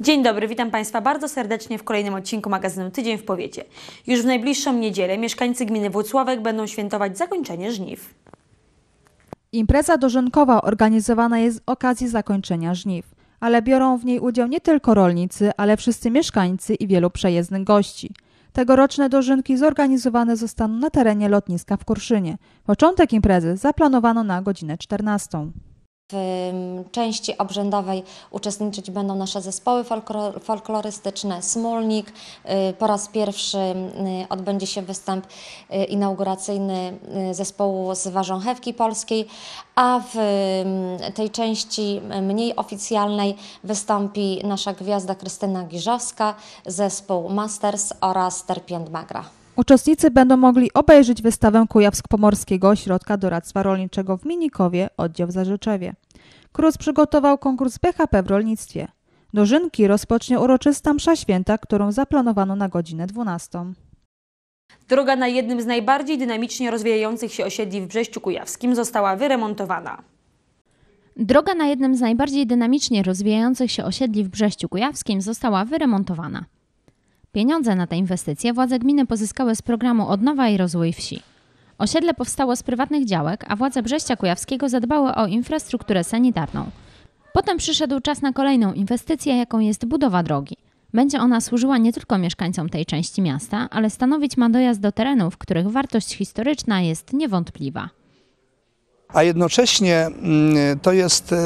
Dzień dobry, witam Państwa bardzo serdecznie w kolejnym odcinku magazynu Tydzień w Powiecie. Już w najbliższą niedzielę mieszkańcy gminy Włocławek będą świętować zakończenie żniw. Impreza dożynkowa organizowana jest z okazji zakończenia żniw, ale biorą w niej udział nie tylko rolnicy, ale wszyscy mieszkańcy i wielu przejezdnych gości. Tegoroczne dożynki zorganizowane zostaną na terenie lotniska w Kurszynie. Początek imprezy zaplanowano na godzinę 14. W części obrzędowej uczestniczyć będą nasze zespoły folklorystyczne Smolnik. Y, Po raz pierwszy y, odbędzie się występ y, inauguracyjny zespołu z Warząchewki Polskiej, a w tej części mniej oficjalnej wystąpi nasza gwiazda Krystyna Giżowska, zespół Masters oraz Terpiend Magra. Uczestnicy będą mogli obejrzeć wystawę Kujawsk-Pomorskiego Ośrodka Doradztwa Rolniczego w Minikowie, oddział Zarzeczewie. KRUS przygotował konkurs BHP w rolnictwie. Dożynki rozpocznie uroczysta msza święta, którą zaplanowano na godzinę 12. Droga na jednym z najbardziej dynamicznie rozwijających się osiedli w Brześciu Kujawskim została wyremontowana. Droga na jednym z najbardziej dynamicznie rozwijających się osiedli w Brześciu Kujawskim została wyremontowana. Pieniądze na tę inwestycję władze gminy pozyskały z programu Odnowa i Rozwój Wsi. Osiedle powstało z prywatnych działek, a władze Brześcia Kujawskiego zadbały o infrastrukturę sanitarną. Potem przyszedł czas na kolejną inwestycję, jaką jest budowa drogi. Będzie ona służyła nie tylko mieszkańcom tej części miasta, ale stanowić ma dojazd do terenów, których wartość historyczna jest niewątpliwa. a jednocześnie mm, to jest e,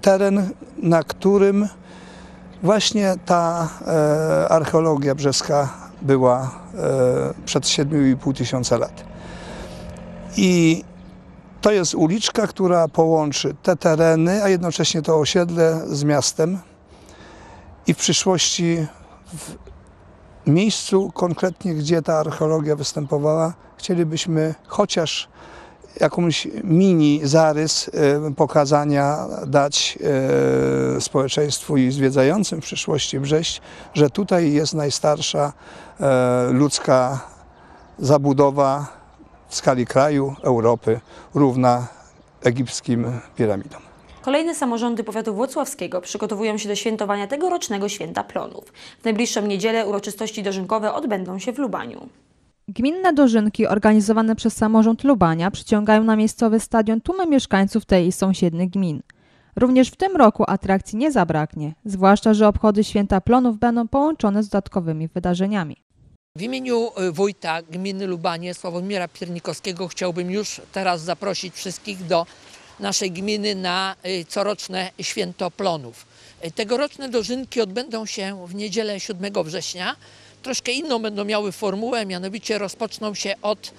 teren, na którym właśnie ta e, archeologia brzeska była e, przed 7,5 tysiąca lat. I to jest uliczka, która połączy te tereny, a jednocześnie to osiedle z miastem. I w przyszłości w miejscu konkretnie, gdzie ta archeologia występowała, chcielibyśmy chociaż jakąś mini zarys e, pokazania dać e, społeczeństwu i zwiedzającym w przyszłości Brześć, że tutaj jest najstarsza e, ludzka zabudowa w skali kraju, Europy, równa egipskim piramidom. Kolejne samorządy powiatu włocławskiego przygotowują się do świętowania tegorocznego święta plonów. W najbliższą niedzielę uroczystości dożynkowe odbędą się w Lubaniu. Gminne dożynki organizowane przez samorząd Lubania przyciągają na miejscowy stadion tłumy mieszkańców tej i sąsiednich gmin. Również w tym roku atrakcji nie zabraknie, zwłaszcza, że obchody Święta Plonów będą połączone z dodatkowymi wydarzeniami. W imieniu y, wójta gminy Lubanie Sławomira Piernikowskiego chciałbym już teraz zaprosić wszystkich do naszej gminy na y, coroczne święto plonów. Y, Tegoroczne dożynki odbędą się w niedzielę 7 września. Troszkę inną będą miały formułę, mianowicie rozpoczną się od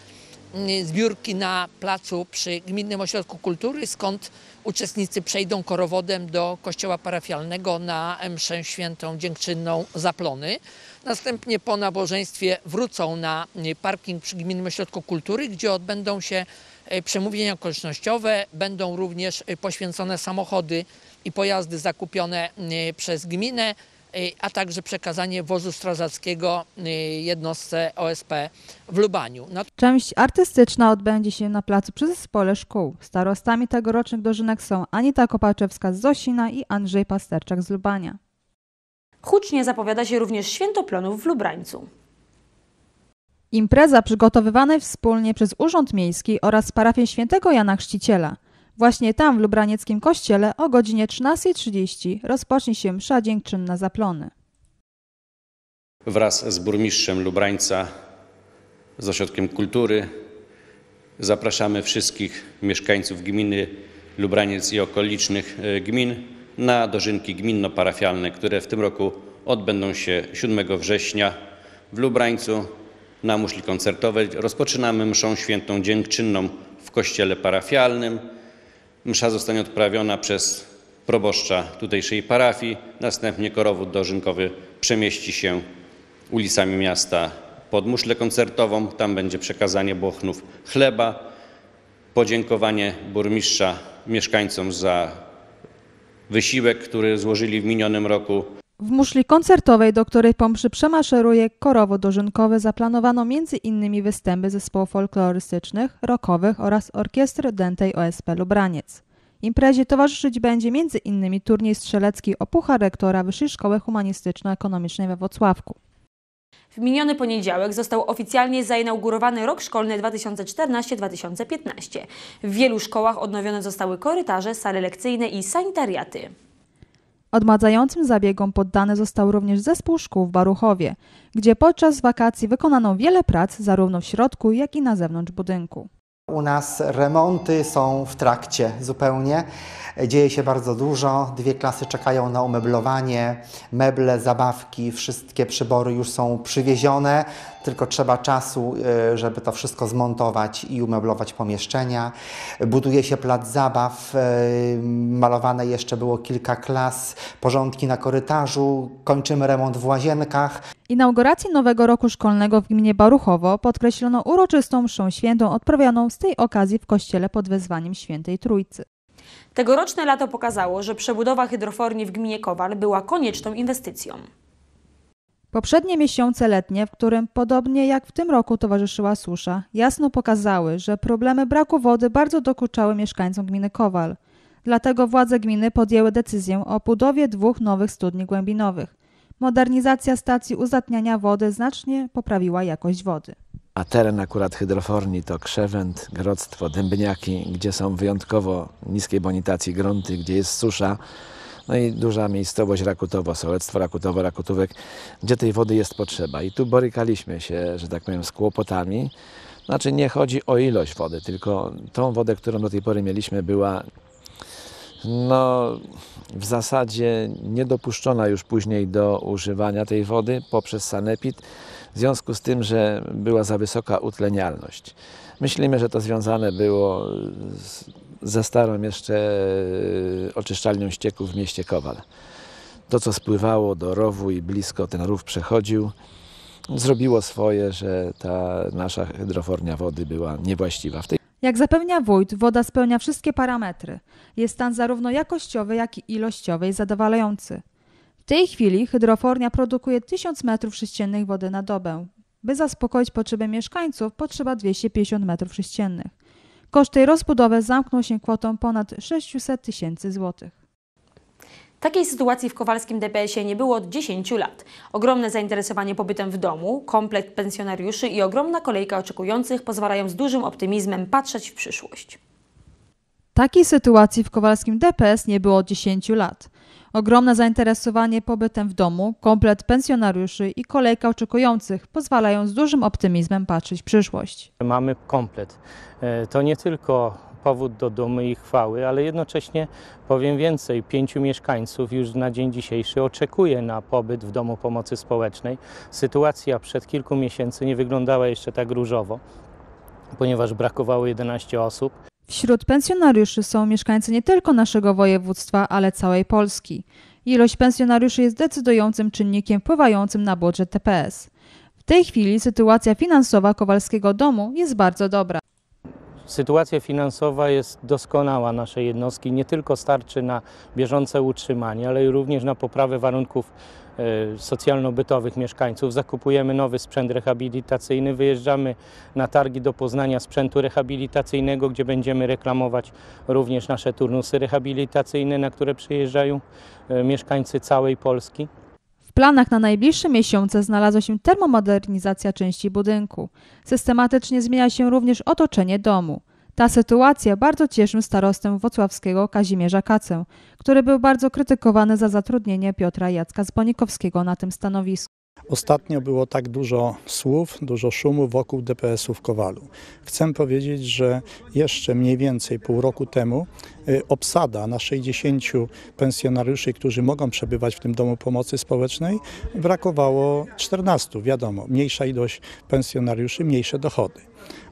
zbiórki na placu przy Gminnym Ośrodku Kultury, skąd uczestnicy przejdą korowodem do kościoła parafialnego na mszę świętą dziękczynną Zaplony. Następnie po nabożeństwie wrócą na y, parking przy Gminnym Ośrodku Kultury, gdzie odbędą się y, przemówienia okolicznościowe. Będą również y, poświęcone samochody i pojazdy zakupione y, przez gminę, y, a także przekazanie wozu strażackiego y, jednostce OSP w Lubaniu. No Część artystyczna odbędzie się na placu przy zespole szkół. Starostami tegorocznych dożynek są Anita Kopaczewska z Zosina i Andrzej Pasterczak z Lubania. Hucznie zapowiada się również święto plonów w Lubrańcu. Impreza przygotowywana wspólnie przez Urząd Miejski oraz parafię Świętego Jana Chrzciciela. Właśnie tam w Lubranieckim Kościele o godzinie 13.30 rozpocznie się msza dziękczynna zaplony. wraz z burmistrzem Lubrańca, z Ośrodkiem Kultury. Zapraszamy wszystkich mieszkańców gminy Lubraniec i okolicznych e, gmin na dożynki gminno-parafialne, które w tym roku odbędą się 7 września w Lubrańcu na muszli koncertowej. Rozpoczynamy mszą świętą dziękczynną w kościele parafialnym. Msza zostanie odprawiona przez proboszcza tutejszej parafii. Następnie korowód dożynkowy przemieści się ulicami miasta pod muszlę koncertową. Tam będzie przekazanie bochnów chleba, podziękowanie burmistrza mieszkańcom za wysiłek, który złożyli w minionym roku. W muszli koncertowej, do której po mszy przemaszeruje korowód dożynkowy, zaplanowano m.in. występy zespołów folklorystycznych, rockowych oraz orkiestry dętej OSP Lubraniec. Imprezie towarzyszyć będzie m.in. turniej strzelecki o Puchar Rektora Wyższej Szkoły Humanistyczno-Ekonomicznej we Włocławku. W miniony poniedziałek został oficjalnie zainaugurowany rok szkolny 2014-2015. W wielu szkołach odnowione zostały korytarze, sale lekcyjne i sanitariaty. Odmadzającym zabiegom poddany został również zespół szkół w Baruchowie, gdzie podczas wakacji wykonano wiele prac zarówno w środku, jak i na zewnątrz budynku. U nas remonty są w trakcie zupełnie. Dzieje się bardzo dużo. Dwie klasy czekają na umeblowanie, meble, zabawki, wszystkie przybory już są przywiezione, tylko trzeba czasu, y, żeby to wszystko zmontować i umeblować pomieszczenia. Buduje się plac zabaw, y, malowane jeszcze było kilka klas, porządki na korytarzu, kończymy remont w łazienkach. Inauguracji nowego roku szkolnego w gminie Baruchowo podkreślono uroczystą mszą świętą odprawianą z tej okazji w kościele pod wezwaniem Świętej Trójcy. Tegoroczne lato pokazało, że przebudowa hydroforni w gminie Kowal była konieczną inwestycją. Poprzednie miesiące letnie, w którym podobnie jak w tym roku towarzyszyła susza, jasno pokazały, że problemy braku wody bardzo dokuczały mieszkańcom gminy Kowal. Dlatego władze gminy podjęły decyzję o budowie dwóch nowych studni głębinowych. Modernizacja stacji uzdatniania wody znacznie poprawiła jakość wody. A teren akurat hydroforni to Krzewęt, Grodztwo, Dębniaki, gdzie są wyjątkowo niskiej bonitacji grunty, gdzie jest susza. No i duża miejscowość Rakutowo, sołectwo Rakutowo, Rakutówek, gdzie tej wody jest potrzeba. I tu borykaliśmy się, że tak powiem, z kłopotami. Znaczy nie chodzi o ilość wody, tylko tą wodę, którą do tej pory mieliśmy była no, w zasadzie niedopuszczona już później do używania tej wody poprzez sanepid, w związku z tym, że była za wysoka utlenialność. Myślimy, że to związane było z, ze starą jeszcze oczyszczalnią ścieków w mieście Kowal. To, co spływało do rowu i blisko ten rów przechodził, zrobiło swoje, że ta nasza hydrofornia wody była niewłaściwa. W tej Jak zapewnia wójt, woda spełnia wszystkie parametry. Jest stan zarówno jakościowy, jak i ilościowy i zadowalający. W tej chwili hydrofornia produkuje 1000 m3 wody na dobę. By zaspokoić potrzeby mieszkańców, potrzeba 250 m3. Koszt tej rozbudowy zamknął się kwotą ponad 600 tysięcy złotych. Takiej sytuacji w Kowalskim DPS-ie nie było od 10 lat. Ogromne zainteresowanie pobytem w domu, komplet pensjonariuszy i ogromna kolejka oczekujących pozwalają z dużym optymizmem patrzeć w przyszłość. Takiej sytuacji w Kowalskim DPS nie było od 10 lat. Ogromne zainteresowanie pobytem w domu, komplet pensjonariuszy i kolejka oczekujących pozwalają z dużym optymizmem patrzeć w przyszłość. Mamy komplet. E, To nie tylko powód do dumy i chwały, ale jednocześnie powiem więcej, pięciu mieszkańców już na dzień dzisiejszy oczekuje na pobyt w Domu Pomocy Społecznej. Sytuacja przed kilku miesięcy nie wyglądała jeszcze tak różowo, ponieważ brakowało 11 osób. Wśród pensjonariuszy są mieszkańcy nie tylko naszego województwa, ale całej Polski. Ilość pensjonariuszy jest decydującym czynnikiem wpływającym na budżet TPS. W tej chwili sytuacja finansowa Kowalskiego Domu jest bardzo dobra. Sytuacja finansowa jest doskonała naszej jednostki. Nie tylko starczy na bieżące utrzymanie, ale również na poprawę warunków e, socjalno-bytowych mieszkańców. Zakupujemy nowy sprzęt rehabilitacyjny, wyjeżdżamy na targi do Poznania sprzętu rehabilitacyjnego, gdzie będziemy reklamować również nasze turnusy rehabilitacyjne, na które przyjeżdżają e, mieszkańcy całej Polski. W planach na najbliższe miesiące znalazła się termomodernizacja części budynku. Systematycznie zmienia się również otoczenie domu. Ta sytuacja bardzo cieszy starostę wocławskiego Kazimierza Kacę, który był bardzo krytykowany za zatrudnienie Piotra Jacka Zbonikowskiego na tym stanowisku. Ostatnio było tak dużo słów, dużo szumu wokół DPS-u w Kowalu. Chcę powiedzieć, że jeszcze mniej więcej pół roku temu y, obsada na 60 pensjonariuszy, którzy mogą przebywać w tym domu pomocy społecznej, brakowało 14. Wiadomo, mniejsza ilość pensjonariuszy, mniejsze dochody.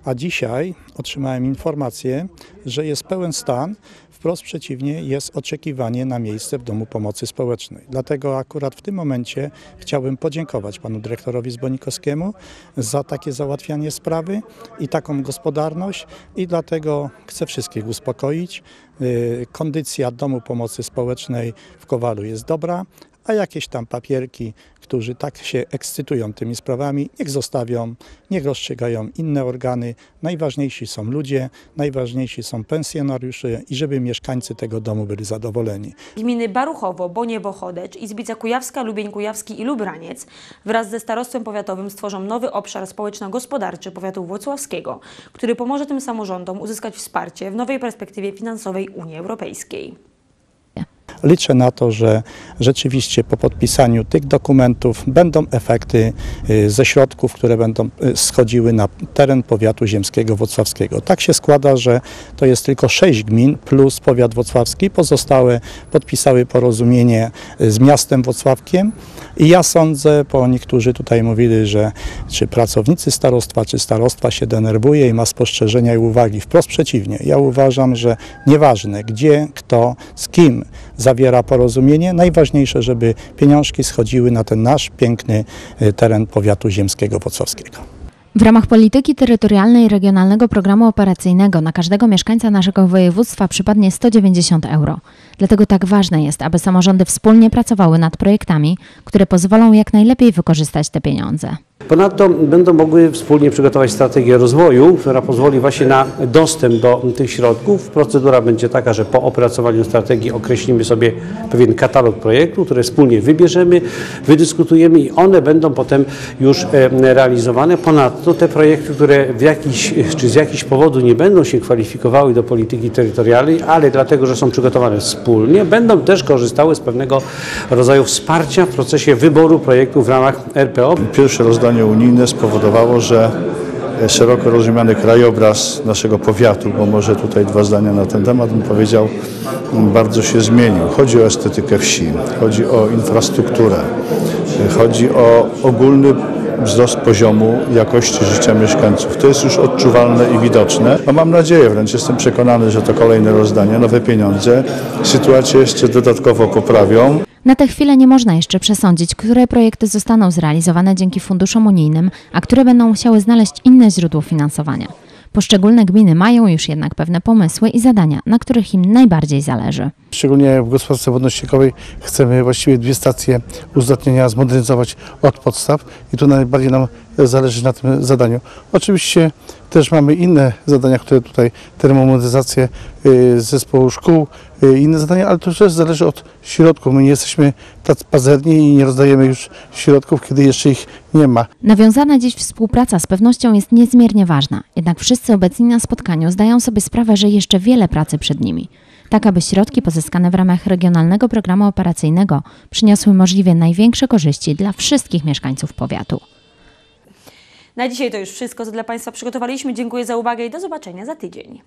A dzisiaj otrzymałem informację, że jest pełen stan, wprost przeciwnie, jest oczekiwanie na miejsce w Domu Pomocy Społecznej. Dlatego akurat w tym momencie chciałbym podziękować panu dyrektorowi Zbonikowskiemu za takie załatwianie sprawy i taką gospodarność i dlatego chcę wszystkich uspokoić. Y, Kondycja Domu Pomocy Społecznej w Kowalu jest dobra, a jakieś tam papierki, którzy tak się ekscytują tymi sprawami, niech zostawią, niech rozstrzygają inne organy. Najważniejsi są ludzie, najważniejsi są pensjonariusze i żeby mieszkańcy tego domu byli zadowoleni. Gminy Baruchowo, Boniewo, Chodecz, Izbica Kujawska, Lubień Kujawski i Lubraniec wraz ze Starostwem Powiatowym stworzą nowy obszar społeczno-gospodarczy powiatu włocławskiego, który pomoże tym samorządom uzyskać wsparcie w nowej perspektywie finansowej Unii Europejskiej. Liczę na to, że rzeczywiście po podpisaniu tych dokumentów będą efekty y, ze środków, które będą y, schodziły na teren powiatu ziemskiego włocławskiego. Tak się składa, że to jest tylko sześć gmin plus powiat włocławski. Pozostałe podpisały porozumienie y, z miastem Włocławkiem. I ja sądzę, bo niektórzy tutaj mówili, że czy pracownicy starostwa, czy starostwa się denerwuje i ma spostrzeżenia i uwagi. Wprost przeciwnie. Ja uważam, że nieważne gdzie, kto, z kim zawiera porozumienie, najważniejsze, żeby pieniążki schodziły na ten nasz piękny y, teren powiatu ziemskiego włocławskiego. W ramach polityki terytorialnej regionalnego programu operacyjnego na każdego mieszkańca naszego województwa przypadnie 190 euro. Dlatego tak ważne jest, aby samorządy wspólnie pracowały nad projektami, które pozwolą jak najlepiej wykorzystać te pieniądze. Ponadto będą mogły wspólnie przygotować strategię rozwoju, która pozwoli właśnie na dostęp do tych środków. Procedura będzie taka, że po opracowaniu strategii określimy sobie pewien katalog projektów, które wspólnie wybierzemy, wydyskutujemy i one będą potem już e, realizowane. Ponadto te projekty, które w jakiś, czy z jakichś powodu nie będą się kwalifikowały do polityki terytorialnej, ale dlatego, że są przygotowane wspólnie, będą też korzystały z pewnego rodzaju wsparcia w procesie wyboru projektów w ramach RPO. Pierwsze rozdanie unijne spowodowało, że szeroko rozumiany krajobraz naszego powiatu, bo może tutaj dwa zdania na ten temat bym powiedział, bardzo się zmienił. Chodzi o estetykę wsi, chodzi o infrastrukturę, chodzi o ogólny wzrost poziomu jakości życia mieszkańców. To jest już odczuwalne i widoczne. No mam nadzieję, wręcz jestem przekonany, że to kolejne rozdanie, nowe pieniądze sytuację jeszcze dodatkowo poprawią. Na tę chwilę nie można jeszcze przesądzić, które projekty zostaną zrealizowane dzięki funduszom unijnym, a które będą musiały znaleźć inne źródło finansowania. Poszczególne gminy mają już jednak pewne pomysły i zadania, na których im najbardziej zależy. Szczególnie w gospodarce wodno-ściekowej chcemy właściwie dwie stacje uzdatnienia zmodernizować od podstaw i tu najbardziej nam zależy na tym zadaniu. Oczywiście też mamy inne zadania, które tutaj termomodernizację y, zespołu szkół, inne zadania, ale to też zależy od środków. My nie jesteśmy tacy pazerni i nie rozdajemy już środków, kiedy jeszcze ich nie ma. Nawiązana dziś współpraca z pewnością jest niezmiernie ważna, jednak wszyscy obecni na spotkaniu zdają sobie sprawę, że jeszcze wiele pracy przed nimi. Tak, aby środki pozyskane w ramach regionalnego programu operacyjnego przyniosły możliwie największe korzyści dla wszystkich mieszkańców powiatu. Na dzisiaj to już wszystko, co dla Państwa przygotowaliśmy. Dziękuję za uwagę i do zobaczenia za tydzień.